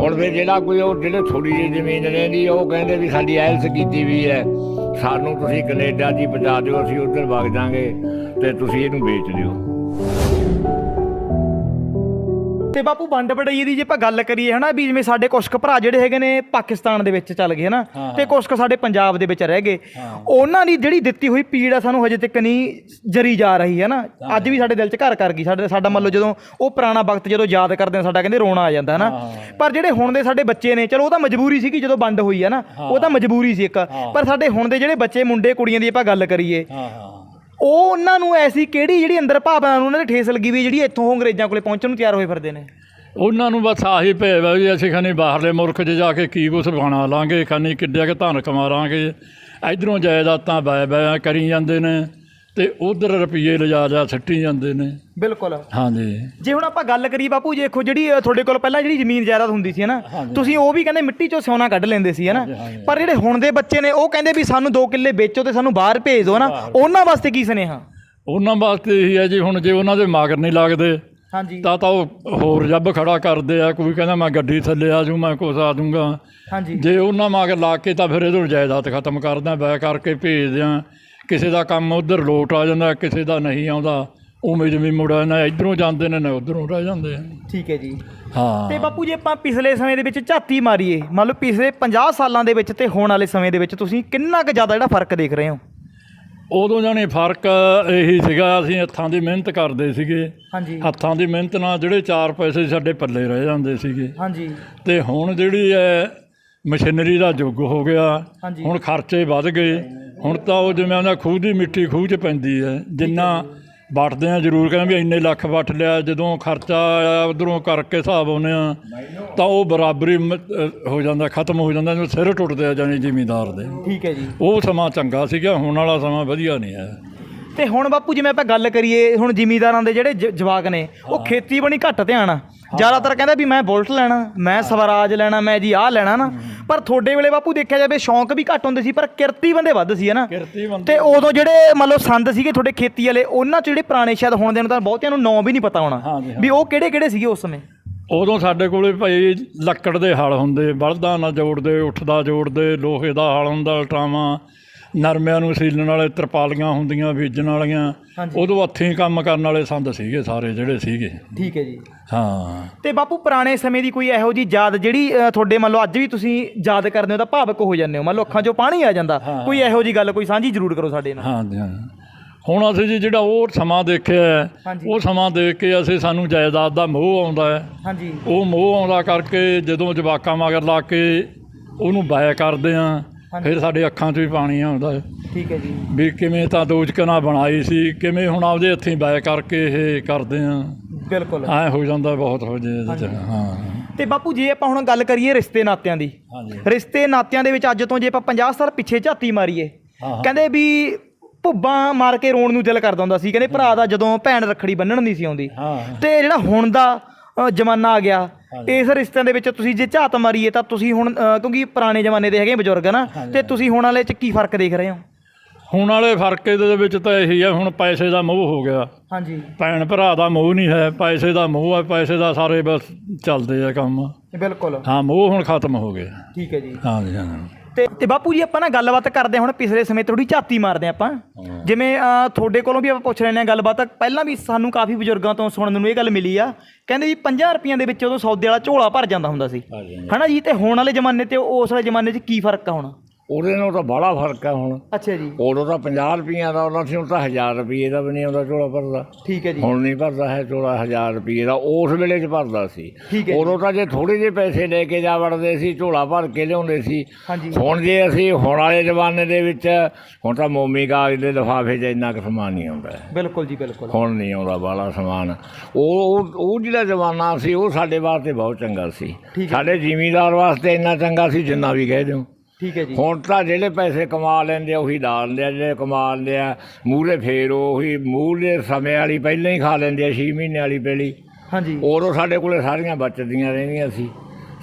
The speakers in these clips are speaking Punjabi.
ਹੁਣ ਫਿਰ ਜਿਹੜਾ ਕੋਈ ਉਹ ਜਿਹੜੇ ਥੋੜੀ ਜਿਹੀ ਜ਼ਮੀਨ ਰਹਿੰਦੀ ਉਹ ਕਹਿੰਦੇ ਵੀ ਸਾਡੀ ਐਲਸ ਕੀਤੀ ਵੀ ਹੈ। ਸਾਨੂੰ ਤੁਸੀਂ ਕੈਨੇਡਾ ਦੀ ਪਹੁੰਚਾ ਦਿਓ, ਅਸੀਂ ਉੱਧਰ ਵਗ ਜਾਾਂਗੇ ਤੇ ਤੁਸੀਂ ਇਹਨੂੰ ਵੇਚ ਦਿਓ। ਤੇ ਬਾਪੂ ਵੰਡ ਵਡਈ ਦੀ ਜੇ ਆਪਾਂ ਗੱਲ ਕਰੀਏ ਹਨਾ ਵੀ ਜਿਵੇਂ ਸਾਡੇ ਕੁਛ ਕੁ ਭਰਾ ਜਿਹੜੇ ਹੈਗੇ ਨੇ ਪਾਕਿਸਤਾਨ ਦੇ ਵਿੱਚ ਚੱਲ ਗਏ ਹਨਾ ਤੇ ਕੁਛ ਕੁ ਸਾਡੇ ਪੰਜਾਬ ਦੇ ਵਿੱਚ ਰਹਿ ਗਏ। ਉਹਨਾਂ ਦੀ ਜਿਹੜੀ ਦਿੱਤੀ ਹੋਈ ਪੀੜ ਆ ਸਾਨੂੰ ਹਜੇ ਤੱਕ ਨਹੀਂ ਜਰੀ ਜਾ ਰਹੀ ਹੈ ਨਾ ਅੱਜ ਵੀ ਸਾਡੇ ਦਿਲ 'ਚ ਘਰ ਕਰ ਗਈ। ਸਾਡੇ ਸਾਡਾ ਮੰਨ ਲਓ ਜਦੋਂ ਉਹ ਪੁਰਾਣਾ ਵਕਤ ਜਦੋਂ ਯਾਦ ਕਰਦੇ ਆ ਸਾਡਾ ਕਹਿੰਦੇ ਰੋਣਾ ਆ ਜਾਂਦਾ ਹਨਾ। ਪਰ ਜਿਹੜੇ ਹੁਣ ਦੇ ਸਾਡੇ ਬੱਚੇ ਨੇ ਚਲੋ ਉਹ ਤਾਂ ਮਜਬੂਰੀ ਸੀ ਕਿ ਜਦੋਂ ਵੰਡ ਹੋਈ ਹੈ। ਨਾ ਉਹ ਤਾਂ ਮਜਬੂਰੀ ਸੀ ਇੱਕ। ਪਰ ਸਾਡੇ ਹੁਣ ਦੇ ਜਿਹੜੇ ਬੱਚੇ ਮੁੰਡੇ ਕੁੜੀਆਂ ਦੀ ਆਪਾਂ ਗੱਲ ਕਰੀਏ। ਹਾਂ ਹਾਂ। ਉਹ ਉਹਨਾਂ ਨੂੰ ਐਸੀ ਕਿਹੜੀ ਜਿਹੜੀ ਅੰਦਰ ਭਾਵਨਾ ਨੂੰ ਉਹਨਾਂ ਦੇ ਠੇਸ ਲੱਗੀ ਵੀ ਜਿਹੜੀ ਇੱਥੋਂ ਉਹ ਅੰਗਰੇਜ਼ਾਂ ਕੋਲੇ ਪਹੁੰਚਣ ਨੂੰ ਤਿਆਰ ਹੋਏ ਫਿਰਦੇ ਨੇ? ਉਹਨਾਂ ਨੂੰ ਬਸ ਆਹੀ ਭੇਵ ਹੈ ਵੀ ਅਸੀਂ ਖਾਨੀ ਬਾਹਰਲੇ ਮੁਲਕ 'ਚ ਜਾ ਕੇ ਕੀ ਕੁਛ ਬਣਾ ਲਾਂਗੇ, ਖਾਨੀ ਕਿੱਡਿਆ ਕਿ ਧਨ ਕਮਾ ਲਾਂਗੇ। ਇਧਰੋਂ ਜਾਇਦਾਦਾਂ ਬੈ ਬੈ ਕਰੀ ਜਾਂਦੇ ਨੇ। ਤੇ ਉਧਰ ਰੁਪਈਏ ਲਿਜਾ ਜਾ ਸੱਟੀ ਜਾਂਦੇ ਨੇ। ਬਿਲਕੁਲ। ਹਾਂਜੀ। ਜੇ ਹੁਣ ਆਪਾਂ ਗੱਲ ਕਰੀਏ ਬਾਪੂ ਜੀ ਦੇਖੋ ਜਿਹੜੀ ਤੁਹਾਡੇ ਕੋਲ ਪਹਿਲਾਂ ਜਿਹੜੀ ਜ਼ਮੀਨ ਜਾਇਦਾਦ ਹੁੰਦੀ ਸੀ ਨਾ ਤੁਸੀਂ ਉਹ ਵੀ ਕਹਿੰਦੇ ਮਿੱਟੀ ਚੋਂ ਸੋਨਾ ਕੱਢ ਲੈਂਦੇ ਸੀ ਹਨਾ? ਪਰ ਜਿਹੜੇ ਹੁਣ ਦੇ ਬੱਚੇ ਨੇ ਉਹ ਕਹਿੰਦੇ ਵੀ ਸਾਨੂੰ 2 ਕਿੱਲੇ ਵੇਚੋ ਤੇ ਸਾਨੂੰ ਬਾਹਰ ਭੇਜ ਦਿਓ ਨਾ ਉਹਨਾਂ ਵਾਸਤੇ ਕੀ ਸੁਨੇਹਾ? ਉਹਨਾਂ ਵਾਸਤੇ ਇਹੀ ਹੈ ਜੀ ਹੁਣ ਜੇ ਉਹਨਾਂ ਦੇ ਮਗਰ ਨਹੀਂ ਲੱਗਦੇ ਹਾਂਜੀ। ਤਾਂ ਤਾਂ ਉਹ ਹੋਰ ਜੱਬ ਖੜਾ ਕਰਦੇ ਆ ਕੋਈ ਕਹਿੰਦਾ ਮੈਂ ਗੱਡੀ ਥੱਲੇ ਆ ਜੂ ਮੈਂ ਕੁਛ ਆ ਜਾਊਂਗਾ। ਹਾਂਜੀ। ਜੇ ਉਹਨਾਂ ਮਗਰ ਲਾ ਕੇ ਤਾਂ ਫਿਰ ਇਹਦੋਂ ਜਾਇਦਾਦ ਖਤਮ ਕਰਦਾ ਬੈ ਕਰਕੇ ਭੇਜ ਦਿਆਂ। ਕਿਸੇ ਦਾ ਕੰਮ ਉਧਰ ਲੋਟ ਆ ਜਾਂਦਾ ਕਿਸੇ ਦਾ ਨਹੀਂ ਆਉਂਦਾ ਉਵੇਂ ਜਿਵੇਂ ਮੁੜਾ ਨਾ ਇਧਰੋਂ ਜਾਂਦੇ ਨੇ ਨਾ ਉਧਰੋਂ ਰਹਿ ਜਾਂਦੇ ਆ। ਠੀਕ ਹੈ ਜੀ। ਹਾਂ। ਤੇ ਬਾਪੂ ਜੇ ਆਪਾਂ ਪਿਛਲੇ ਸਮੇਂ ਦੇ ਵਿੱਚ ਝਾਤੀ ਮਾਰੀਏ ਮੰਨ ਲਓ ਪਿਛਲੇ 50 ਸਾਲਾਂ ਦੇ ਵਿੱਚ ਤੇ ਹੋਣ ਵਾਲੇ ਸਮੇਂ ਦੇ ਵਿੱਚ ਤੁਸੀਂ ਕਿੰਨਾ ਕੁ ਜ਼ਿਆਦਾ ਜਿਹੜਾ ਫ਼ਰਕ ਦੇਖ ਰਹੇ ਹੋ? ਉਦੋਂ ਜਾਣੀ ਫ਼ਰਕ ਇਹੀ ਸੀਗਾ ਅਸੀਂ ਹੱਥਾਂ ਦੀ ਮਿਹਨਤ ਕਰਦੇ ਸੀਗੇ। ਹਾਂਜੀ। ਹੱਥਾਂ ਦੀ ਮਿਹਨਤ ਨਾਲ ਜਿਹੜੇ ਚਾਰ ਪੈਸੇ ਸਾਡੇ ਪੱਲੇ ਰਹਿ ਜਾਂਦੇ ਸੀਗੇ। ਹਾਂਜੀ। ਤੇ ਹੁਣ ਜਿਹੜੀ ਹੈ ਮਸ਼ੀਨਰੀ ਦਾ ਯੁੱਗ ਹੋ ਗਿਆ। ਹੁਣ ਖਰਚੇ ਵੱਧ ਗਏ। ਹੁਣ ਤਾਂ ਉਹ ਜਿਵੇਂ ਆਂਦਾ ਖੂਹ ਦੀ ਮਿੱਟੀ ਖੂਹ 'ਚ ਪੈਂਦੀ ਹੈ ਜਿੰਨਾ ਵੱਟਦੇ ਆ ਜ਼ਰੂਰ ਕਹਿੰਦੇ ਵੀ ਇੰਨੇ ਲੱਖ ਵੱਟ ਲਿਆ ਜਦੋਂ ਖਰਚਾ ਆਇਆ ਉਧਰੋਂ ਕਰਕੇ ਹਿਸਾਬ ਆਉਂਦੇ ਆ ਤਾਂ ਉਹ ਬਰਾਬਰੀ ਮ- ਅਹ ਹੋ ਜਾਂਦਾ ਖਤਮ ਹੋ ਜਾਂਦਾ ਜਿਵੇਂ ਸਿਰ ਟੁੱਟਦੇ ਆ ਜਾਨੀ ਜ਼ਿਮੀਂਦਾਰ ਦੇ। ਠੀਕ ਹੈ ਜੀ। ਉਹ ਸਮਾਂ ਚੰਗਾ ਸੀਗਾ ਹੁਣ ਵਾਲਾ ਸਮਾਂ ਵਧੀਆ ਨਹੀਂ ਹੈ। ਤੇ ਹੁਣ ਬਾਪੂ ਜਿਵੇਂ ਆਪਾਂ ਗੱਲ ਕਰੀਏ ਹੁਣ ਜ਼ਿਮੀਦਾਰਾਂ ਦੇ ਜਿਹੜੇ ਜ- ਜਵਾਕ ਨੇ ਉਹ ਖੇਤੀਬਾੜੀ ਘੱਟ ਧਿਆਨ ਆ। ਜ਼ਿਆਦਾਤਰ ਕਹਿੰਦਾ ਵੀ ਮੈਂ ਬੁਲਟ ਲੈਣਾ ਮੈਂ ਸਵਰਾਜ ਲੈਣਾ ਮੈਂ ਜੀ ਆਹ ਲੈਣਾ ਨਾ। ਪਰ ਤੁਹਾਡੇ ਵੇਲੇ ਬਾਪੂ ਦੇਖਿਆ ਜਾਵੇ ਸ਼ੌਂਕ ਵੀ ਘੱਟ ਹੁੰਦੇ ਸੀ ਪਰ ਕਿਰਤੀ ਬੰਦੇ ਵੱਧ ਸੀ ਹਨਾ ਕਿਰਤੀ ਬੰਦੇ ਤੇ ਉਦੋਂ ਜਿਹੜੇ ਮੰਨ ਲਓ ਸੰਦ ਸੀਗੇ ਤੁਹਾਡੇ ਖੇਤੀ ਵਾਲੇ ਉਹਨਾਂ ਚ ਜਿਹੜੇ ਪੁਰਾਣੇ ਸ਼ਾਇਦ ਹੁਣ ਦੇ ਨੂੰ ਤਾਂ ਬਹੁਤਿਆਂ ਨੂੰ ਨਾਂ ਵੀ ਨਹੀਂ ਪਤਾ ਹੋਣਾ। ਹਾਂਜੀ, ਵੀ ਉਹ ਕਿਹੜੇ ਕਿਹੜੇ ਸੀਗੇ ਉਸ ਸਮੇਂ? ਉਦੋਂ ਸਾਡੇ ਕੋਲੇ ਭਾਈ ਲੱਕੜ ਦੇ ਹਲ ਹੁੰਦੇ ਬਲਦਾਂ ਨਾਲ ਜੋੜਦੇ ਉੱਠਦਾ ਜੋੜਦੇ ਲੋਹੇ ਦਾ ਹਲ ਹੁੰਦਾ ਲਟਾਵਾਂ ਨਰਮਿਆਂ ਨੂੰ ਸੀਲਣ ਵਾਲੇ ਤਰਪਾਲੀਆਂ ਹੁੰਦੀਆਂ ਬੀਜਣ ਵਾਲੀਆਂ। ਹਾਂਜੀ। ਉਦੋਂ ਹੱਥੀਂ ਕੰਮ ਕਰਨ ਵਾਲੇ ਸੰਦ ਸੀਗੇ ਸਾਰੇ ਜਿਹੜੇ ਸੀਗੇ। ਠੀਕ ਹੈ ਜੀ। ਹਾਂ। ਤੇ ਬਾਪੂ ਪੁਰਾਣੇ ਸਮੇਂ ਦੀ ਕੋਈ ਇਹੋ ਜੀ ਯਾਦ ਜਿਹੜੀ ਅ, ਤੁਹਾਡੇ ਮੰਨ ਲਓ ਅੱਜ ਵੀ ਤੁਸੀਂ ਯਾਦ ਕਰਦੇ ਹੋ ਤਾਂ ਭਾਵਕ ਹੋ ਜਾਂਦੇ ਹੋ। ਮੰਨ ਲਓ ਅੱਖਾਂ 'ਚੋਂ ਪਾਣੀ ਆ ਜਾਂਦਾ। ਕੋਈ ਇਹੋ ਜੀ ਗੱਲ ਕੋਈ ਸਾਂਝੀ ਜ਼ਰੂਰ ਕਰੋ ਸਾਡੇ ਨਾਲ। ਹਾਂ ਜੀ, ਹਾਂ। ਹੁਣ ਅਸੀਂ ਜੀ ਜਿਹੜਾ ਉਹ ਸਮਾਂ ਦੇਖਿਆ ਹੈ, ਹਾਂਜੀ। ਉਹ ਸਮਾਂ ਦੇਖ ਕੇ ਅਸੀਂ ਸਾਨੂੰ ਜਾਇਦਾਦ ਦਾ ਮੋਹ ਆਉਂਦਾ ਹੈ। ਹਾਂਜੀ। ਉਹ ਮੋਹ ਆਉਂਦਾ ਕਰਕੇ ਜਦੋਂ ਜਵਾਕਾਂ ਮਗਰ ਲਾ ਕੇ ਉਹਨੂੰ ਬਾਇਆ ਕਰਦੇ ਆ। ਫਿਰ ਸਾਡੇ ਅੱਖਾਂ 'ਚ ਵੀ ਪਾਣੀ ਆਉਂਦਾ ਹੈ। ਠੀਕ ਹੈ ਜੀ। ਵੀ ਕਿਵੇਂ ਤਾਂ ਦੋਚਕਨਾ ਬਣਾਈ ਸੀ ਕਿਵੇਂ ਹੁਣ ਆਪਦੇ ਹੱਥੀਂ ਬਾਇ ਕਰਕੇ ਇਹ ਕਰਦੇ ਆ ਬਿਲਕੁਲ। ਐ ਹੋ ਜਾਂਦਾ ਬਹੁਤ ਹੋ ਜੇ ਇਹਦੇ 'ਚ ਹਾਂ। ਤੇ ਬਾਪੂ ਜੇ ਆਪਾਂ ਹੁਣ ਗੱਲ ਕਰੀਏ ਰਿਸ਼ਤੇ ਨਾਤਿਆਂ ਦੀ ਹਾਂਜੀ। ਰਿਸ਼ਤੇ ਨਾਤਿਆਂ ਦੇ ਵਿੱਚ ਅੱਜ ਤੋਂ ਜੇ ਆਪਾਂ 50 ਸਾਲ ਪਿੱਛੇ ਝਾਤੀ ਮਾਰੀਏ ਹਾਂ। ਕਹਿੰਦੇ ਵੀ ਭੁੱਬਾਂ ਮਾਰ ਕੇ ਰੋਣ ਨੂੰ ਦਿਲ ਕਰਦਾ ਹੁੰਦਾ ਸੀ ਕਹਿੰਦੇ ਭਰਾ ਦਾ ਜਦੋਂ ਭੈਣ ਰੱਖੜੀ ਬੰਨਣ ਨਹੀਂ ਸੀ ਆਉਂਦੀ। ਹਾਂ। ਤੇ ਜਿਹੜਾ ਹੁਣ ਦਾ ਅ, ਜ਼ਮਾਨਾ ਆ ਗਿਆ। ਇਸ ਰਿਸ਼ਤਿਆਂ ਦੇ ਵਿੱਚ ਤੁਸੀਂ ਜੇ ਝਾਤ ਮਾਰੀਏ ਤਾਂ ਤੁਸੀਂ ਹੁਣ ਅ, ਕਿਉਂਕਿ ਪੁਰਾਣੇ ਜ਼ਮਾਨੇ ਦੇ ਹੈਗੇ ਬਜ਼ੁਰਗ ਨਾ? ਤੇ ਤੁਸੀਂ ਹੁਣ ਵਾਲੇ ਚ ਕੀ ਫ਼ਰਕ ਦੇਖ ਰਹੇ ਹੋ? ਹੁਣ ਵਾਲੇ ਫ਼ਰਕ ਇਹਦੇ ਵਿੱਚ ਤਾਂ ਇਹੀ ਹੈ ਹੁਣ ਪੈਸੇ ਦਾ ਮੋਹ ਹੋ ਗਿਆ। ਹਾਂਜੀ। ਭੈਣ ਭਰਾ ਦਾ ਮੋਹ ਨਹੀਂ ਹੈ ਪੈਸੇ ਦਾ ਮੋਹ ਹੈ ਪੈਸੇ ਦਾ ਸਾਰੇ ਬਸ ਚੱਲਦੇ ਆ ਕੰਮ। ਬਿਲਕੁਲ। ਹਾਂ ਮੋਹ ਹੁਣ ਖਤਮ ਹੋ ਗਿਆ। ਠੀਕ ਹੈ ਜੀ। ਹਾਂ ਜੀ ਹਾਂ ਤੇ ਤੇ ਬਾਪੂ ਜੀ ਆਪਾਂ ਨਾ ਗੱਲਬਾਤ ਕਰਦੇ ਹਾਂ ਹੁਣ ਪਿਛਲੇ ਸਮੇਂ ਥੋੜੀ ਝਾਤੀ ਮਾਰਦੇ ਹਾਂ ਆਪਾਂ। ਜਿਵੇਂ ਅਹ, ਤੁਹਾਡੇ ਕੋਲੋਂ ਵੀ ਆਪਾਂ ਪੁੱਛ ਲੈਂਦੇ ਹਾਂ ਗੱਲਬਾਤ। ਪਹਿਲਾਂ ਵੀ ਸਾਨੂੰ ਕਾਫੀ ਬਜ਼ੁਰਗਾਂ ਤੋਂ ਸੁਣਨ ਨੂੰ ਇਹ ਗੱਲ ਮਿਲੀ ਆ। ਕਹਿੰਦੇ ਵੀ 50 ਰੁਪਈਆਂ ਦੇ ਵਿੱਚ ਉਦੋਂ ਸੌਦੇ ਵਾਲਾ ਝੋਲਾ ਭਰ ਜਾਂਦਾ ਹੁੰਦਾ ਸੀ। ਹਨਾ ਜੀ? ਤੇ ਹੁਣ ਵਾਲੇ ਜ਼ਮਾਨੇ ਤੇ ਉਸ ਵਾਲੇ ਜ਼ਮਾਨੇ 'ਚ ਕੀ ਫ਼ਰਕ ਆ ਹੁਣ? ਉਹਦੇ ਨਾਲ ਤਾਂ ਬੜਾ ਫ਼ਰਕ ਹੈ ਹੁਣ। ਅੱਛਾ ਜੀ। ਉਦੋਂ ਤਾਂ 50 ਰੁਪਈਆਂ ਦਾ ਉਹਨਾਂ ਸੀ ਹੁਣ ਤਾਂ 1000 ਰੁਪਏ ਦਾ ਵੀ ਨਹੀਂ ਆਉਂਦਾ ਝੋਲਾ ਭਰਦਾ। ਠੀਕ ਹੈ ਜੀ। ਹੁਣ ਨਹੀਂ ਭਰਦਾ ਹੈ ਝੋਲਾ 1000 ਰੁਪਏ ਦਾ ਉਸ ਵੇਲੇ 'ਚ ਭਰਦਾ ਸੀ। ਉਦੋਂ ਤਾਂ ਜੇ ਥੋੜੇ ਜਿਹੇ ਪੈਸੇ ਲੈ ਕੇ ਜਾ ਵੜਦੇ ਸੀ ਝੋਲਾ ਭਰ ਕੇ ਲਿਆਉਂਦੇ ਸੀ। ਹੁਣ ਜੇ ਅਸੀਂ ਹੁਣ ਵਾਲੇ ਜ਼ਮਾਨੇ ਦੇ ਵਿੱਚ ਹੁਣ ਤਾਂ ਮੋਮੀ ਕਾਗਜ਼ ਦੇ ਲਿਫਾਫੇ 'ਚ ਇੰਨਾ ਕੁ ਸਮਾਨ ਨਹੀਂ ਆਉਂਦਾ। ਬਿਲਕੁਲ ਜੀ ਬਿਲਕੁਲ। ਹੁਣ ਨਹੀਂ ਆਉਂਦਾ ਬਾਲਾ ਸਮਾਨ। ਉਹ ਉਹ- ਜਿਹੜਾ ਜ਼ਮਾਨਾ ਸੀ ਉਹ ਸਾਡੇ ਵਾਸਤੇ ਬਹੁਤ ਚੰਗਾ ਸੀ। ਸਾਡੇ ਜ਼ਿਮੀਂਦਾਰ ਵਾਸਤੇ ਇੰਨਾ ਚੰਗਾ ਸੀ ਜਿੰਨਾ ਵੀ ਕਹਿ ਦਿਓ। ਠੀਕ ਹੈ ਜੀ। ਹੁਣ ਤਾਂ ਜਿਹੜੇ ਪੈਸੇ ਕਮਾ ਲੈਂਦੇ ਆ ਉਹੀ ਲਾ ਲੈਂਦੇ ਆ ਜਿਹੜੇ ਕਮਾ ਲੈਂਦੇ ਆ ਮੂਹਰੇ ਫੇਰ ਉਹੀ ਮੂਹਰੇ ਸਮੇਂ ਵਾਲੀ ਪਹਿਲਾਂ ਹੀ ਖਾ ਲੈਂਦੇ ਆ 6 ਮਹੀਨੇ ਵਾਲੀ ਪਹਿਲੀ। ਹਾਂਜੀ। ਉਦੋਂ ਸਾਡੇ ਕੋਲੇ ਸਾਰੀਆਂ ਬਚਦੀਆਂ ਰਹਿੰਦੀਆਂ ਸੀ।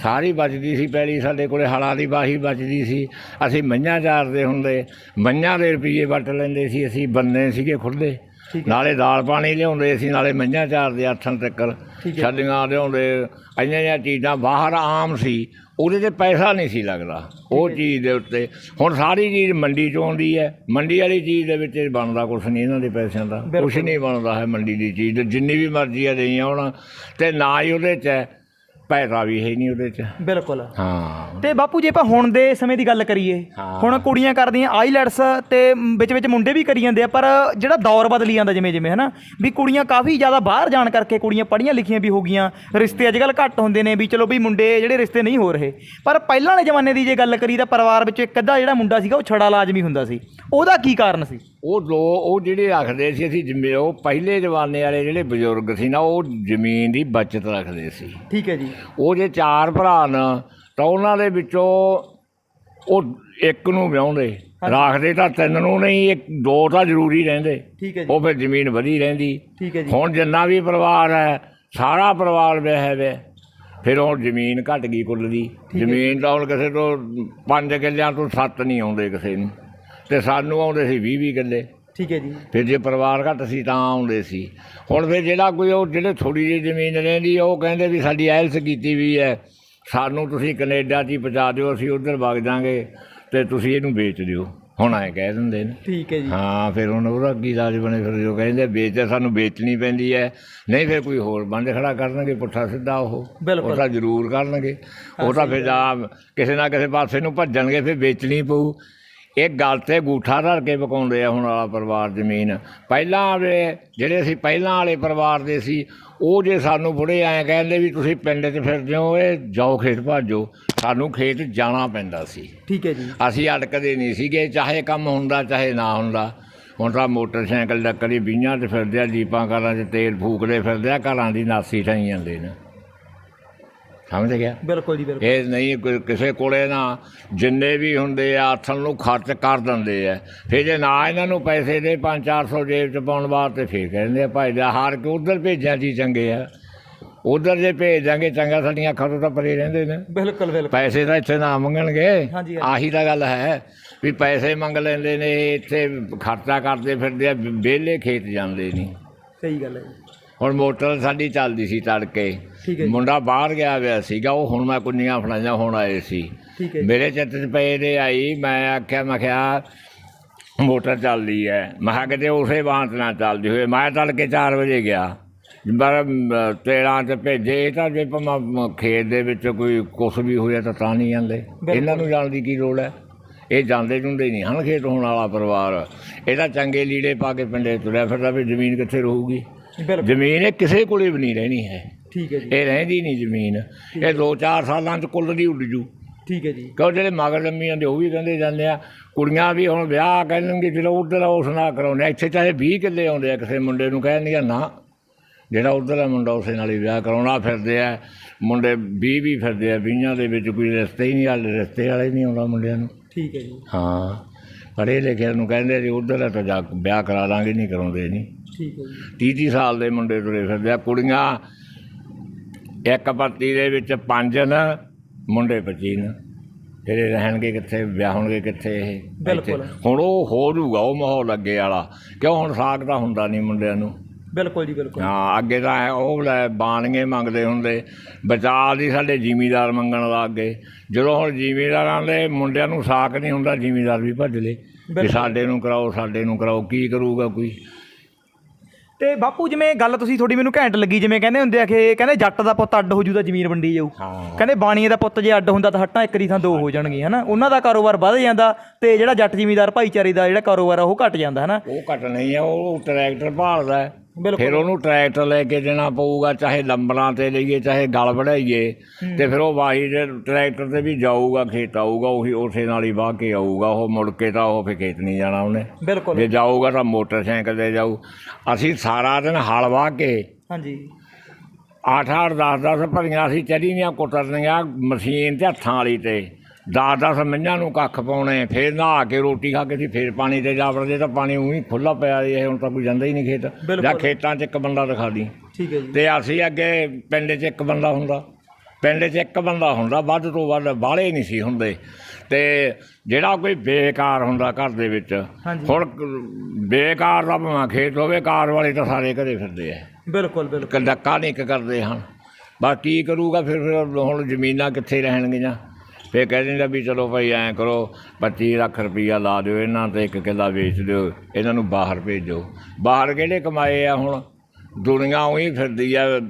ਸਾਰੀ ਬਚਦੀ ਸੀ ਪਹਿਲੀ ਸਾਡੇ ਕੋਲੇ ਹਲਾਂ ਦੀ ਬਾਹੀ ਬਚਦੀ ਸੀ। ਅਸੀਂ ਮੱਝਾਂ ਚਾਰਦੇ ਹੁੰਦੇ ਮੱਝਾਂ ਦੇ ਰੁਪਈਏ ਵਟ ਲੈਂਦੇ ਸੀ ਅਸੀਂ ਬੰਨੇ ਸੀਗੇ ਖੁੱਲੇ। ਨਾਲੇ ਦਾਲ ਪਾਣੀ ਲਿਆਉਂਦੇ ਸੀ ਨਾਲੇ ਮੱਝਾਂ ਚਾਰਦੇ ਆਥਣ ਤੱਕਰ ਹੈ। ਛੱਲੀਆਂ ਲਿਆਉਂਦੇ ਇੰਨੀਆਂ ਜਿਹੀਆਂ ਚੀਜ਼ਾਂ ਬਾਹਰ ਆਮ ਸੀ ਉਹਦੇ ਤੇ ਪੈਸਾ ਨਹੀਂ ਸੀ ਲੱਗਦਾ ਉਹ ਚੀਜ਼ ਦੇ ਉੱਤੇ ਹੁਣ ਸਾਰੀ ਚੀਜ਼ ਮੰਡੀ ਚੋਂ ਆਉਂਦੀ ਹੈ ਮੰਡੀ ਵਾਲੀ ਚੀਜ਼ ਦੇ ਵਿੱਚ ਬਣਦਾ ਕੁਛ ਨਹੀਂ ਇਹਨਾਂ ਦੇ ਪੈਸਿਆਂ ਦਾ ਕੁਛ। ਨਹੀਂ ਬਣਦਾ ਹੈ ਮੰਡੀ ਦੀ ਚੀਜ਼ ਜਿੰਨੀ ਵੀ ਮਰਜ਼ੀ ਆ ਦੇਈਆਂ ਹੋਣ ਤੇ ਨਾ ਹੀ ਉਹਦੇ 'ਚ ਪੈਸਾ ਵੀ ਹੈ ਨਹੀਂ ਉਹਦੇ 'ਚ। ਬਿਲਕੁਲ। ਹਾਂ। ਤੇ ਬਾਪੂ ਜੇ ਆਪਾਂ ਹੁਣ ਦੇ ਸਮੇਂ ਦੀ ਗੱਲ ਕਰੀਏ ਹਾਂ। ਹੁਣ ਕੁੜੀਆਂ ਕਰਦੀਆਂ ਆਈਲੈਟਸ ਤੇ ਵਿੱਚ ਵਿੱਚ ਮੁੰਡੇ ਵੀ ਕਰੀ ਜਾਂਦੇ ਆ ਪਰ ਜਿਹੜਾ ਦੌਰ ਬਦਲੀ ਜਾਂਦਾ ਜਿਵੇਂ ਜਿਵੇਂ ਹਨਾ ਵੀ ਕੁੜੀਆਂ ਕਾਫੀ ਜ਼ਿਆਦਾ ਬਾਹਰ ਜਾਣ ਕਰਕੇ ਕੁੜੀਆਂ ਪੜ੍ਹੀਆਂ ਲਿਖੀਆਂ ਵੀ ਹੋ ਗਈਆਂ ਰਿਸ਼ਤੇ ਅੱਜ ਕੱਲ੍ਹ ਘੱਟ ਹੁੰਦੇ ਨੇ ਵੀ ਚਲੋ ਵੀ ਮੁੰਡੇ ਜਿਹੜੇ ਰਿਸ਼ਤੇ ਨਹੀਂ ਹੋ ਰਹੇ। ਪਰ ਪਹਿਲਾਂ ਵਾਲੇ ਜ਼ਮਾਨੇ ਦੀ ਜੇ ਗੱਲ ਕਰੀ ਤਾਂ ਪਰਿਵਾਰ ਵਿੱਚ ਇੱਕ ਅੱਧਾ ਜਿਹੜਾ ਮੁੰਡਾ ਸੀਗਾ ਉਹ ਛੜਾ ਲਾਜ਼ਮੀ ਹੁੰਦਾ ਸੀ। ਉਹਦਾ ਕੀ ਕਾਰਨ ਸੀ? ਉਹ ਲੋ ਉਹ ਜਿਹੜੇ ਰੱਖਦੇ ਸੀ ਅਸੀਂ ਜਿਵੇਂ ਉਹ ਪਹਿਲੇ ਜਮਾਨੇ ਵਾਲੇ ਜਿਹੜੇ ਬਜ਼ੁਰਗ ਸੀ ਨਾ ਉਹ ਜ਼ਮੀਨ ਦੀ ਬਚਤ ਰੱਖਦੇ ਸੀ। ਠੀਕ ਹੈ ਜੀ। ਉਹ ਜੇ ਚਾਰ ਭਰਾ ਨਾ ਤਾਂ ਉਹਨਾਂ ਦੇ ਵਿੱਚੋਂ ਉਹ ਇੱਕ ਨੂੰ ਵਿਆਹੁੰਦੇ ਰੱਖਦੇ ਤਾਂ ਤਿੰਨ ਨੂੰ ਨਹੀਂ ਇੱਕ ਦੋ ਤਾਂ ਜ਼ਰੂਰੀ ਰਹਿੰਦੇ। ਠੀਕ ਹੈ ਜੀ। ਉਹ ਫਿਰ ਜ਼ਮੀਨ ਵਧੀ ਰਹਿੰਦੀ। ਠੀਕ ਹੈ ਜੀ। ਹੁਣ ਜਿੰਨਾ ਵੀ ਪਰਿਵਾਰ ਹੈ ਸਾਰਾ ਪਰਿਵਾਰ ਵਿਆਹ ਵੇ ਫਿਰ ਹੁਣ ਜ਼ਮੀਨ ਘਟ ਗਈ ਕੁੱਲ ਦੀ। ਜ਼ਮੀਨ ਤਾਂ ਹੁਣ ਕਿਸੇ ਤੋਂ 5 ਕਿੱਲਿਆਂ ਤੋਂ 7 ਨਹੀਂ ਆਉਂਦੇ ਕਿਸੇ ਨੂੰ। ਤੇ ਸਾਨੂੰ ਆਉਂਦੇ ਸੀ 20 20 ਕਿੱਲੇ। ਠੀਕ ਹੈ ਜੀ। ਫਿਰ ਜੇ ਪਰਿਵਾਰ ਘੱਟ ਸੀ ਤਾਂ ਆਉਂਦੇ ਸੀ। ਹੁਣ ਫਿਰ ਜਿਹੜਾ ਕੋਈ ਉਹ ਜਿਹੜੇ ਥੋੜੀ ਜਿਹੀ ਜ਼ਮੀਨ ਰਹਿੰਦੀ ਉਹ ਕਹਿੰਦੇ ਵੀ ਸਾਡੀ ਐਲਸ ਕੀਤੀ ਵੀ ਹੈ। ਸਾਨੂੰ ਤੁਸੀਂ ਕੈਨੇਡਾ 'ਚ ਹੀ ਪਹੁੰਚਾ ਦਿਓ ਅਸੀਂ ਉਧਰ ਵਗ ਜਾਾਂਗੇ ਤੇ ਤੁਸੀਂ ਇਹਨੂੰ ਵੇਚ ਦਿਓ। ਹੁਣ ਐ ਕਹਿ ਦਿੰਦੇ ਨੇ। ਠੀਕ ਹੈ ਜੀ। ਹਾਂ ਫਿਰ ਹੁਣ ਉਹਦਾ ਕੀ ਇਲਾਜ ਬਣੇ ਫਿਰ ਜੋ ਕਹਿੰਦੇ ਵੇਚ ਸਾਨੂੰ ਵੇਚਣੀ ਪੈਂਦੀ ਹੈ। ਨਹੀਂ ਫਿਰ ਕੋਈ ਹੋਰ ਬੰਦ ਖੜਾ ਕਰਨਗੇ ਪੁੱਠਾ ਸਿੱਧਾ ਉਹ। ਉਹ ਤਾਂ ਜ਼ਰੂਰ ਕਰਨਗੇ। ਉਹ ਤਾਂ ਫਿਰ ਜਾਂ ਕਿਸੇ ਨਾ ਕਿਸੇ ਪਾਸੇ ਨੂੰ ਭੱਜਣਗੇ ਫਿਰ ਵੇਚਣੀ ਪਊ। ਇਹ ਗੱਲ ਤੇ ਗੂਠਾ ਧਰ ਕੇ ਪਕਾਉਂਦੇ ਆ ਹੁਣ ਵਾਲਾ ਪਰਿਵਾਰ ਜ਼ਮੀਨ। ਪਹਿਲਾਂ ਵਾਲੇ ਜਿਹੜੇ ਅਸੀਂ ਪਹਿਲਾਂ ਵਾਲੇ ਪਰਿਵਾਰ ਦੇ ਸੀ ਉਹ ਜੇ ਸਾਨੂੰ ਬੁੜੇ ਐਂ ਕਹਿੰਦੇ ਵੀ ਤੁਸੀਂ ਪਿੰਡ 'ਚ ਫਿਰਦੇ ਹੋ ਇਹ ਜਾਓ ਖੇਤ ਭਾਜੋ। ਸਾਨੂੰ ਖੇਤ ਜਾਣਾ ਪੈਂਦਾ ਸੀ। ਠੀਕ ਹੈ ਜੀ। ਅਸੀਂ ਅੜਕਦੇ ਨਹੀਂ ਸੀਗੇ ਚਾਹੇ ਕੰਮ ਹੁੰਦਾ ਚਾਹੇ ਨਾ ਹੁੰਦਾ। ਹੁਣ ਤਾਂ ਮੋਟਰਸਾਈਕਲ ਦਾ ਕਦੀ ਬੀਆਂ 'ਚ ਫਿਰਦੇ ਆ ਜੀਪਾਂ ਕਾਰਾਂ 'ਚ ਤੇਲ ਫੂਕਦੇ ਫਿਰਦੇ ਆ ਘਰਾਂ ਦੀ ਨਾਸੀ ਠਾਈ ਜਾਂਦੇ ਨੇ। ਸਮਝ ਗਿਆ? ਬਿਲਕੁਲ ਜੀ ਬਿਲਕੁਲ। ਇਹ ਨਹੀਂ ਕੋਈ ਕਿਸੇ ਕੋਲੇ ਨਾ ਜਿੰਨੇ ਵੀ ਹੁੰਦੇ ਆ ਆਥਣ ਨੂੰ ਖਰਚ ਕਰ ਦਿੰਦੇ ਆ। ਫਿਰ ਜੇ ਨਾ ਇਹਨਾਂ ਨੂੰ ਪੈਸੇ ਦੇ 5-400 ਜੇਬ 'ਚ ਪਾਉਣ ਵਾਸਤੇ ਫਿਰ ਕਹਿੰਦੇ ਆ ਭਾਈ ਦਾ ਹਾਰ ਕੇ ਉਧਰ ਭੇਜਾਂ ਜੀ ਚੰਗੇ ਆ? ਉਧਰ ਜੇ ਭੇਜ ਦਾਂਗੇ ਚੰਗਾ ਸਾਡੀਆਂ ਅੱਖਾਂ ਤੋਂ ਤਾਂ ਪਰੇ ਰਹਿੰਦੇ ਨੇ। ਬਿਲਕੁਲ ਬਿਲਕੁਲ। ਪੈਸੇ ਤਾਂ ਇੱਥੇ ਨਾ ਮੰਗਣਗੇ। ਹਾਂਜੀ, ਹਾਂਜੀ। ਆਹੀ ਤਾਂ ਗੱਲ ਹੈ ਵੀ ਪੈਸੇ ਮੰਗ ਲੈਂਦੇ ਨੇ ਇੱਥੇ ਖਰਚਾ ਕਰਦੇ ਫਿਰਦੇ ਆ ਵਿਹਲੇ ਖੇਤ ਜਾਂਦੇ ਨਹੀਂ। ਸਹੀ ਗੱਲ ਹੈ ਜੀ। ਹੁਣ ਮੋਟਰ ਸਾਡੀ ਚੱਲਦੀ ਸੀ ਤੜਕੇ। ਠੀਕ ਹੈ ਜੀ। ਮੁੰਡਾ ਬਾਹਰ ਗਿਆ ਹੋਇਆ ਸੀਗਾ ਉਹ ਹੁਣ ਮੈਂ ਕੁੰਨੀਆਂ ਫੜਾਈਆਂ ਹੁਣ ਆਏ ਸੀ। ਠੀਕ ਹੈ ਜੀ। ਮੇਰੇ ਚਿੱਤ 'ਚ ਪਏ ਦੇ ਆਈ ਮੈਂ ਆਖਿਆ ਮੈਂ ਕਿਹਾ ਮੋਟਰ ਚੱਲਦੀ ਹੈ। ਮੈਂ ਕਿਹਾ ਕਿਤੇ ਉਸੇ ਬਾਂਤ ਨਾਲ ਚੱਲਦੀ ਹੋਏ ਮੈਂ ਤੜਕੇ 4 ਵਜੇ ਗਿਆ। ਪਰ ਤੇਰਾਂ ਤੇ ਭੇਜੇ ਤਾਂ ਜੇ ਭਾਵੇਂ ਮ- ਖੇਤ ਦੇ ਵਿੱਚ ਕੋਈ ਕੁਛ ਵੀ ਹੋਇਆ ਤਾਂ ਤਾਂ ਨਹੀਂ ਜਾਂਦੇ। ਇਹਨਾਂ ਨੂੰ ਜਾਣ ਦੀ ਕੀ ਲੋੜ ਹੈ? ਇਹ ਜਾਂਦੇ ਜੁੰਦੇ ਨਹੀਂ ਹਨ ਖੇਤ ਹੋਣ ਵਾਲਾ ਪਰਿਵਾਰ। ਇਹ ਤਾਂ ਚੰਗੇ ਲੀੜੇ ਪਾ ਕੇ ਪਿੰਡੇ ਤੁਰਿਆ ਫਿਰਦਾ ਵੀ ਜ਼ਮੀਨ ਕਿੱਥੇ ਰਹੂਗੀ? ਜ਼ਮੀਨ ਇਹ ਕਿਸੇ ਕੋਲੇ ਵੀ ਨਹੀਂ ਰਹਿਣੀ ਹੈ। ਠੀਕ ਹੈ ਜੀ। ਇਹ ਰਹਿੰਦੀ ਨਹੀਂ ਜ਼ਮੀਨ। ਇਹ 2-4 ਸਾਲਾਂ ਚ ਕੁੱਲ ਦੀ ਉੱਡ ਜੂ। ਠੀਕ ਹੈ ਜੀ। ਕਿਉਂ ਜਿਹੜੇ ਮਗਰ ਲੰਮੀਆਂ ਦੇ ਉਹ ਵੀ ਕਹਿੰਦੇ ਜਾਂਦੇ ਆ ਕੁੜੀਆਂ ਵੀ ਹੁਣ ਵਿਆਹ ਕਹਿੰਦੇ ਚਲੋ ਉਧਰ ਉਸ ਨਾਲ ਕਰਾਉਂਦੇ ਆ। ਇੱਥੇ ਚਾਹੇ 20 ਕਿੱਲੇ ਆਉਂਦੇ ਆ ਕਿਸੇ ਮੁੰਡੇ ਨੂੰ ਕਹਿੰਦੀਆਂ ਨਾ। ਜਿਹੜਾ ਉਧਰ ਦਾ ਮੁੰਡਾ ਉਸੇ ਨਾਲ ਹੀ ਵਿਆਹ ਕਰਾਉਣਾ ਫਿਰਦੇ ਆ। ਮੁੰਡੇ 20 ਵੀ ਫਿਰਦੇ ਆ 20 ਦੇ ਵਿੱਚ ਕੋਈ ਰਿਸ਼ਤੇ ਹੀ ਨਹੀਂ ਹਾਲੇ ਰਿਸ਼ਤੇ ਵਾਲੇ ਨਹੀਂ ਆਉਂਦਾ ਮੁੰਡਿਆਂ ਨੂੰ। ਠੀਕ ਹੈ ਜੀ। ਹਾਂ। ਪੜ੍ਹੇ ਲਿਖਿਆ ਨੂੰ ਕਹਿੰਦੇ ਜੀ ਉਧਰ ਤਾਂ ਜਾ ਵਿਆਹ ਕਰਾ ਲਾਂਗੇ ਨਹੀਂ ਕਰਾਉਂਦੇ ਨਹੀਂ ਠੀਕ ਹੈ ਜੀ। 30 ਸਾਲ ਦੇ ਮੁੰਡੇ ਤੁਰੇ ਫਿਰਦੇ ਆ ਕੁੜੀਆਂ ਇੱਕ ਪੱਤੀ ਦੇ ਵਿੱਚ ਪੰਜ ਨਾ ਮੁੰਡੇ 25 ਨਾ। ਫਿਰ ਇਹ ਰਹਿਣਗੇ ਕਿੱਥੇ ਵਿਆਹ ਹੋਣਗੇ ਕਿੱਥੇ ਇਹ? ਬਿਲਕੁਲ। ਹੁਣ ਉਹ ਹੋ ਜਾਊਗਾ ਉਹ ਮਾਹੌਲ ਅੱਗੇ ਵਾਲਾ। ਕਿਉਂ ਹੁਣ ਸਾਗ ਤਾਂ ਹੁੰਦਾ ਨਹੀਂ ਮੁੰਡਿਆਂ ਨੂੰ? ਬਿਲਕੁਲ ਜੀ ਬਿਲਕੁਲ। ਹਾਂ ਅੱਗੇ ਤਾਂ ਐਂ ਉਹ ਲੈ ਬਾਣੀਏ ਮੰਗਦੇ ਹੁੰਦੇ। ਬਚਾਅ ਦੀ ਸਾਡੇ ਜ਼ਿਮੀਦਾਰ ਮੰਗਣ ਲੱਗ ਗਏ ਜਦੋਂ ਹੁਣ ਜ਼ਿਮੀਦਾਰਾਂ ਦੇ ਮੁੰਡਿਆਂ ਨੂੰ ਸਾਕ ਨਹੀਂ ਹੁੰਦਾ ਜ਼ਿਮੀਦਾਰ ਵੀ ਭੱਜ ਲਏ ਵੀ। ਸਾਡੇ ਨੂੰ ਕਰਾਓ ਸਾਡੇ ਨੂੰ ਕਰਾਓ ਕੀ ਕਰੂਗਾ ਕੋਈ? ਤੇ ਬਾਪੂ ਜਿਵੇਂ ਗੱਲ ਤੁਸੀਂ ਥੋੜੀ ਮੈਨੂੰ ਘੈਂਟ ਲੱਗੀ ਜਿਵੇਂ ਕਹਿੰਦੇ ਹੁੰਦੇ ਆ ਕਿ ਕਹਿੰਦੇ ਜੱਟ ਦਾ ਪੁੱਤ ਅੱਡ ਹੋ ਜੂ ਤਾਂ ਜ਼ਮੀਨ ਵੰਡੀ ਜਾਊ। ਹਾਂ। ਕਹਿੰਦੇ ਬਾਣੀਏ ਦਾ ਪੁੱਤ ਜੇ ਅੱਡ ਹੁੰਦਾ ਤਾਂ ਹੱਟਾਂ ਇੱਕ ਦੀ ਥਾਂ ਦੋ ਹੋ ਜਾਣਗੀਆਂ ਹਨਾ? ਉਹਨਾਂ ਦਾ ਕਾਰੋਬਾਰ ਵੱਧ ਜਾਂਦਾ ਤੇ ਜਿਹੜਾ ਜੱਟ ਜ਼ਿਮੀਦਾਰ ਭਾਈਚਾਰੇ ਦਾ ਜਿਹੜਾ ਕਾਰੋਬਾਰ ਆ ਉਹ ਘਟ ਜਾਂਦਾ ਹਨਾ? ਉਹ ਘਟ ਨਹੀਂ ਆ ਉਹ ਟਰੈਕਟਰ ਭਾਲਦਾ। ਹੈ। ਫਿਰ ਉਹਨੂੰ ਟਰੈਕਟਰ ਲੈ ਕੇ ਦੇਣਾ ਪਊਗਾ ਚਾਹੇ ਲੰਬਰਾਂ ਤੇ ਲਈਏ ਚਾਹੇ ਗਲ ਵੜਾਈਏ ਤੇ ਫਿਰ ਉਹ ਵਾਹੀ ਦੇ ਟਰੈਕਟਰ ਤੇ ਵੀ ਜਾਊਗਾ ਖੇਤ ਆਊਗਾ ਉਹੀ ਉਸੇ ਨਾਲ ਹੀ ਵਾਹ ਕੇ ਆਊਗਾ ਉਹ ਮੁੜ ਕੇ ਤਾਂ ਉਹ ਫਿਰ ਖੇਤ ਨਹੀਂ ਜਾਣਾ ਉਹਨੇ। ਬਿਲਕੁਲ। ਜੇ ਜਾਊਗਾ ਤਾਂ ਮੋਟਰਸਾਈਕਲ ਤੇ ਜਾਊ। ਅਸੀਂ ਸਾਰਾ ਦਿਨ ਹਲ ਵਾਹ ਕੇ ਹਾਂਜੀ। 8-8 10-10 ਭਰੀਆਂ ਅਸੀਂ ਚਰੀਆਂ ਕੁੱਟਣੀਆਂ ਮਸ਼ੀਨ ਤੇ ਹੱਥਾਂ ਵਾਲੀ ਤੇ। 10-10 ਮਈਆਂ ਨੂੰ ਕੱਖ ਪਾਉਣੇ ਫਿਰ ਨਹਾ ਕੇ ਰੋਟੀ ਖਾ ਕੇ ਸੀ ਫਿਰ ਪਾਣੀ ਤੇ ਜਾ ਵੜਦੇ ਤਾਂ ਪਾਣੀ ਉਹੀ ਖੁੱਲਾ ਪਿਆ ਇਹ ਹੁਣ ਤਾਂ ਕੋਈ ਜਾਂਦਾ ਹੀ ਨਹੀਂ ਖੇਤ। ਜਾਂ ਖੇਤਾਂ 'ਚ ਇੱਕ ਬੰਦਾ ਦਿਖਾ ਦੀ ਠੀਕ ਹੈ ਜੀ। ਤੇ ਅਸੀਂ ਅੱਗੇ ਪਿੰਡ 'ਚ ਇੱਕ ਬੰਦਾ ਹੁੰਦਾ। ਪਿੰਡ 'ਚ ਇੱਕ ਬੰਦਾ ਹੁੰਦਾ ਵੱਧ ਤੋਂ ਵੱਧ ਬਾਹਲੇ ਨਹੀਂ ਸੀ ਹੁੰਦੇ। ਤੇ ਜਿਹੜਾ ਕੋਈ ਬੇਕਾਰ ਹੁੰਦਾ ਘਰ ਦੇ ਵਿੱਚ। ਹੁਣ ਬੇਕਾਰ ਦਾ ਭਾਵੇਂ ਖੇਤ ਹੋਵੇ ਕਾਰ ਵਾਲੇ ਤਾਂ ਸਾਰੇ ਘਰੇ ਫਿਰਦੇ ਆ। ਬਿਲਕੁਲ ਬਿਲਕੁਲ। ਕੰਡੱਕਾ ਨਹੀਂ ਇੱਕ ਕਰਦੇ ਹਨ। ਬਸ ਕੀ ਕਰੂਗਾ ਫਿਰ ਫਿਰ ਹੁਣ ਜ਼ਮੀਨਾਂ ਕਿੱਥੇ ਰਹਿਣਗੀਆਂ? ਫਿਰ ਕਹਿ ਦਿੰਦਾ ਵੀ ਚਲੋ ਭਾਈ ਐਂ ਕਰੋ 25 ਲੱਖ ਰੁਪਈਆ ਲਾ ਦਿਓ ਇਹਨਾਂ ਤੇ ਇੱਕ ਕਿੱਲਾ ਵੇਚ ਦਿਓ ਇਹਨਾਂ ਨੂੰ ਬਾਹਰ ਭੇਜੋ। ਬਾਹਰ ਕਿਹੜੇ ਕਮਾਏ ਆ ਹੁਣ? ਦੁਨੀਆ ਉਹੀ ਫਿਰਦੀ ਆ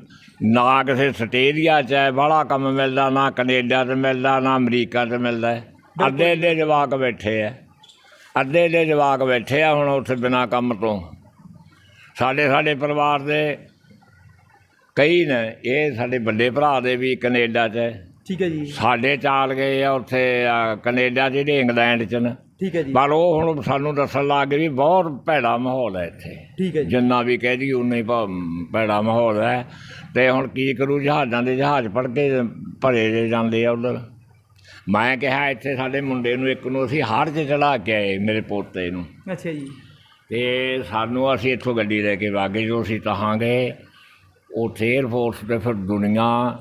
ਨਾ ਕਿਸੇ ਆਸਟ੍ਰੇਲੀਆ ਚ ਹੈ ਬਾਹਲਾ ਕੰਮ ਮਿਲਦਾ ਨਾ ਕੈਨੇਡਾ 'ਚ ਮਿਲਦਾ ਨਾ ਅਮਰੀਕਾ 'ਚ ਮਿਲਦਾ। ਅੱਧੇ ਅੱਧੇ ਜਵਾਕ ਬੈਠੇ ਆ। ਅੱਧੇ ਅੱਧੇ ਜਵਾਕ ਬੈਠੇ ਆ ਹੁਣ ਉੱਥੇ ਬਿਨਾਂ ਕੰਮ ਤੋਂ। ਸਾਡੇ ਸਾਡੇ ਪਰਿਵਾਰ ਦੇ ਕਈ ਨੇ ਇਹ ਸਾਡੇ ਵੱਡੇ ਭਰਾ ਦੇ ਵੀ ਕੈਨੇਡਾ 'ਚ ਹੈ। ਠੀਕ ਹੈ ਜੀ। ਸਾਡੇ ਚਾਲ ਗਏ ਆ ਉੱਥੇ ਆ, ਕੈਨੇਡਾ ਜਿਹੜੇ ਇੰਗਲੈਂਡ 'ਚ ਨੇ। ਠੀਕ ਹੈ ਜੀ। ਪਰ ਉਹ ਹੁਣ ਸਾਨੂੰ ਦੱਸਣ ਲੱਗ ਗਏ ਵੀ ਬਹੁਤ ਭੈੜਾ ਮਾਹੌਲ ਹੈ ਇੱਥੇ। ਠੀਕ ਹੈ ਜੀ। ਜਿੰਨਾ ਵੀ ਕਹਿ ਜੀ ਉਨਾ ਹੀ ਭਾ- ਭੈੜਾ ਮਾਹੌਲ ਹੈ। ਤੇ ਹੁਣ ਕੀ ਕਰੂ ਜਹਾਜ਼ਾਂ ਦੇ ਜਹਾਜ਼ ਫੜ ਕੇ ਭਰੇ ਜੇ ਜਾਂਦੇ ਆ ਉਧਰ। ਮੈਂ ਕਿਹਾ ਇੱਥੇ ਸਾਡੇ ਮੁੰਡੇ ਨੂੰ ਇੱਕ ਨੂੰ ਅਸੀਂ ਹੜ੍ਹ 'ਚ ਚੜਾ ਕੇ ਆਏ ਮੇਰੇ ਪੋਤੇ ਨੂੰ। ਅੱਛਾ ਜੀ। ਤੇ ਸਾਨੂੰ ਅਸੀਂ ਇੱਥੋਂ ਗੱਡੀ ਲੈ ਕੇ ਵਾਗੇ ਜੋ ਅਸੀਂ ਤਹਾਂਗੇ ਉੱਥੇ 에ਅਰਫੋਰਸ ਤੇ ਫਿਰ ਦੁਨੀਆ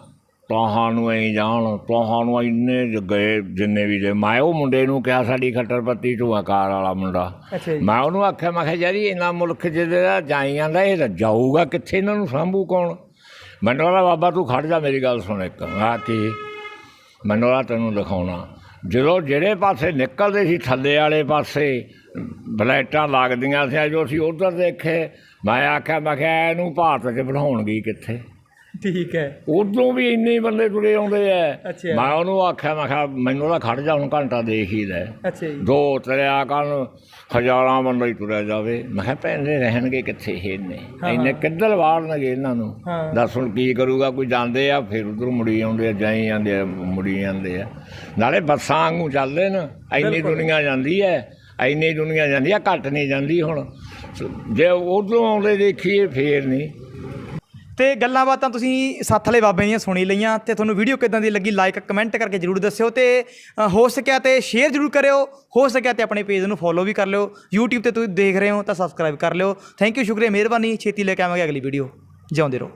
ਤੁਹਾਨੂੰ ਐਂ ਜਾਣ ਤੁਹਾਨੂੰ ਇੰਨੇ ਜ ਗਏ ਜਿੰਨੇ ਵੀ ਜੇ ਮੈਂ ਉਹ ਮੁੰਡੇ ਨੂੰ ਕਿਹਾ ਸਾਡੀ ਖੱਟਰ ਪੱਤੀ ਢੂਆਕਾਰ ਵਾਲਾ ਮੁੰਡਾ। ਮੈਂ ਉਹਨੂੰ ਆਖਿਆ ਮੈਂ ਕਿਹਾ ਯਾਰੀ ਇਹਨਾਂ ਮੁਲਕ ਜਿਹੜਾ ਜਾਈ ਜਾਂਦਾ ਇਹ ਤਾਂ ਜਾਊਗਾ ਕਿੱਥੇ? ਇਹਨਾਂ ਨੂੰ ਸਾਂਭੂ ਕੌਣ? ਮੈਨੂੰ ਕਹਿੰਦਾ ਬਾਬਾ ਤੂੰ ਖੜ ਜਾ ਮੇਰੀ ਗੱਲ ਸੁਣ ਇੱਕ। ਆ ਕੀ? ਮੈਨੂੰ ਕਹਿੰਦਾ ਤੈਨੂੰ ਦਿਖਾਉਣਾ। ਜਦੋਂ ਜਿਹੜੇ ਪਾਸੇ ਨਿਕਲਦੇ ਸੀ ਥੱਲੇ ਵਾਲੇ ਪਾਸੇ ਬਲੈਟਾਂ ਲੱਗਦੀਆਂ ਸੀ ਜੋ ਅਸੀਂ ਉਧਰ ਦੇਖੇ ਮੈਂ ਆਖਿਆ ਮੈਂ ਕਿਹਾ ਇਹਨੂੰ ਭਾਰਤ 'ਚ ਬਣਾਉਣਗੇ ਕਿੱਥੇ? ਠੀਕ ਹੈ। ਉਦੋਂ ਵੀ ਇੰਨੇ ਬੰਦੇ ਤੁਰੇ ਆਉਂਦੇ ਐ ਅੱਛਾ। ਮੈਂ ਉਹਨੂੰ ਆਖਿਆ ਮੈਂ ਕਿਹਾ ਮੈਨੂੰ ਤਾਂ ਖੜ ਜਾ ਹੁਣ ਘੰਟਾ ਦੇਖ ਹੀ ਲੈ। ਅੱਛਾ ਜੀ। ਦੋ ਤਰਿਆ ਕਰਨ ਹਜ਼ਾਰਾਂ ਬੰਦਾ ਹੀ ਤੁਰਿਆ ਜਾਵੇ। ਮੈਂ ਕਿਹਾ ਪੈਂਦੇ ਰਹਿਣਗੇ ਕਿੱਥੇ ਇਹ ਨੇ ਇੰਨੇ ਕਿੱਧਰ ਵਾੜਨਗੇ ਇਹਨਾਂ ਨੂੰ? ਹਾਂ। ਦੱਸ ਹੁਣ ਕੀ ਕਰੂਗਾ? ਕੋਈ ਜਾਂਦੇ ਆ ਫਿਰ ਉਧਰ ਮੁੜੀ ਆਉਂਦੇ ਆ ਜਾਈ ਜਾਂਦੇ ਆ ਮੁੜੀ ਜਾਂਦੇ ਆ। ਨਾਲੇ ਬੱਸਾਂ ਵਾਂਗੂ ਚੱਲਦੇ ਨੇ। ਇੰਨੀ ਦੁਨੀਆ ਜਾਂਦੀ ਐ। ਇੰਨੀ ਦੁਨੀਆ ਜਾਂਦੀ ਆ ਘੱਟ ਨਹੀਂ ਜਾਂਦੀ ਹੁਣ। ਜੇ ਉਧਰੋਂ ਆਉਂਦੇ ਦੇਖੀਏ ਫੇਰ ਨਹੀਂ। ਤੇ ਗੱਲਾਂ ਬਾਤਾਂ ਤੁਸੀਂ ਸੱਥ ਵਾਲੇ ਬਾਬੇ ਦੀਆਂ ਸੁਣੀ ਲਈਆਂ ਤੇ ਤੁਹਾਨੂੰ ਵੀਡੀਓ ਕਿਦਾਂ ਦੀ ਲੱਗੀ ਲਾਈਕ ਕਮੈਂਟ ਕਰਕੇ ਜਰੂਰ ਦੱਸਿਓ ਤੇ ਅ, ਹੋ ਸਕਿਆ ਤੇ ਸ਼ੇਅਰ ਜਰੂਰ ਕਰਿਓ ਹੋ ਸਕਿਆ ਤੇ ਆਪਣੇ ਪੇਜ ਨੂੰ ਫੋਲੋ ਵੀ ਕਰ ਲਿਓ YouTube ਤੇ ਤੁਸੀਂ ਦੇਖ ਰਹੇ ਹੋ ਤਾਂ ਸਬਸਕ੍ਰਾਈਬ ਕਰ ਲਿਓ। ਥੈਂਕ ਯੂ ਸ਼ੁਕਰੀਆ ਮਿਹਰਬਾਨੀ ਛੇਤੀ ਲੈ ਕੇ ਆਵਾਂਗੇ ਅਗਲੀ ਵੀਡੀਓ ਜਿਉਂਦੇ ਰਹੋ।